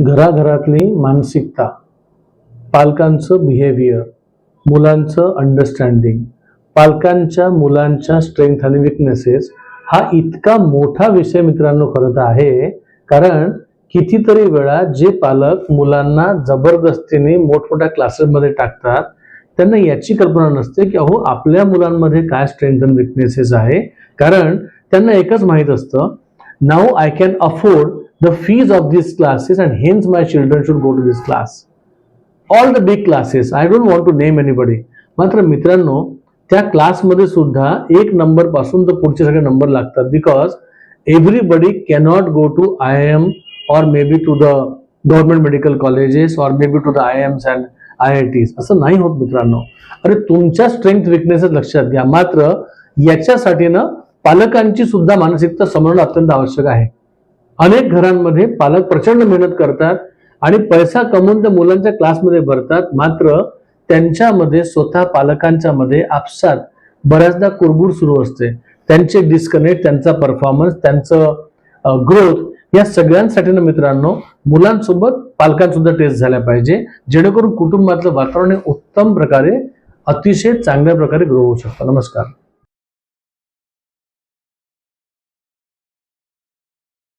घराघरातली मानसिकता पालकांचं बिहेवियर मुलांचं अंडरस्टँडिंग पालकांच्या मुलांच्या स्ट्रेंथ आणि विकनेसेस हा इतका मोठा विषय मित्रांनो करत आहे. कारण कितीतरी वेळा जे पालक मुलांना जबरदस्तीने मोठमोठ्या क्लासेसमध्ये टाकतात त्यांना याची कल्पना नसते की अहो आपल्या मुलांमध्ये काय स्ट्रेंथ अँड विकनेसेस आहे. कारण त्यांना एकच माहीत असतं नाव I can afford the fees of this classes and hence my children should go to this class all the big classes I don't want to name anybody मात्र मित्रांनो त्या क्लासमध्ये सुद्धा एक नंबरपासून तर पुढचे सगळे नंबर लागतात because everybody cannot go to I M or may be to the government medical colleges or may be to the AIIMS and IITs असं नाही होत मित्रांनो. अरे तुमच्या स्ट्रेंथ विकनेसेस लक्षात घ्या. मात्र याच्यासाठी ना पालकांची सुद्धा मानसिकता समजणं अत्यंत आवश्यक आहे. अनेक घरांमध्ये पालक प्रचंड मेहनत करतात आणि पैसा कमवून त्या मुलांच्या क्लासमध्ये भरतात. मात्र त्यांच्यामध्ये स्वतः पालकांच्या मध्ये आपसात बऱ्याचदा कुरबूर सुरू असते. त्यांचे डिस्कनेक्ट त्यांचा परफॉर्मन्स त्यांचं ग्रोथ या सगळ्यांसाठी ना मित्रांनो मुलांसोबत पालकांसुद्धा टेस्ट झाल्या पाहिजे. जेणेकरून कुटुंबातलं वातावरण हे उत्तम प्रकारे अतिशय चांगल्या प्रकारे ग्रो होऊ शकतं. नमस्कार.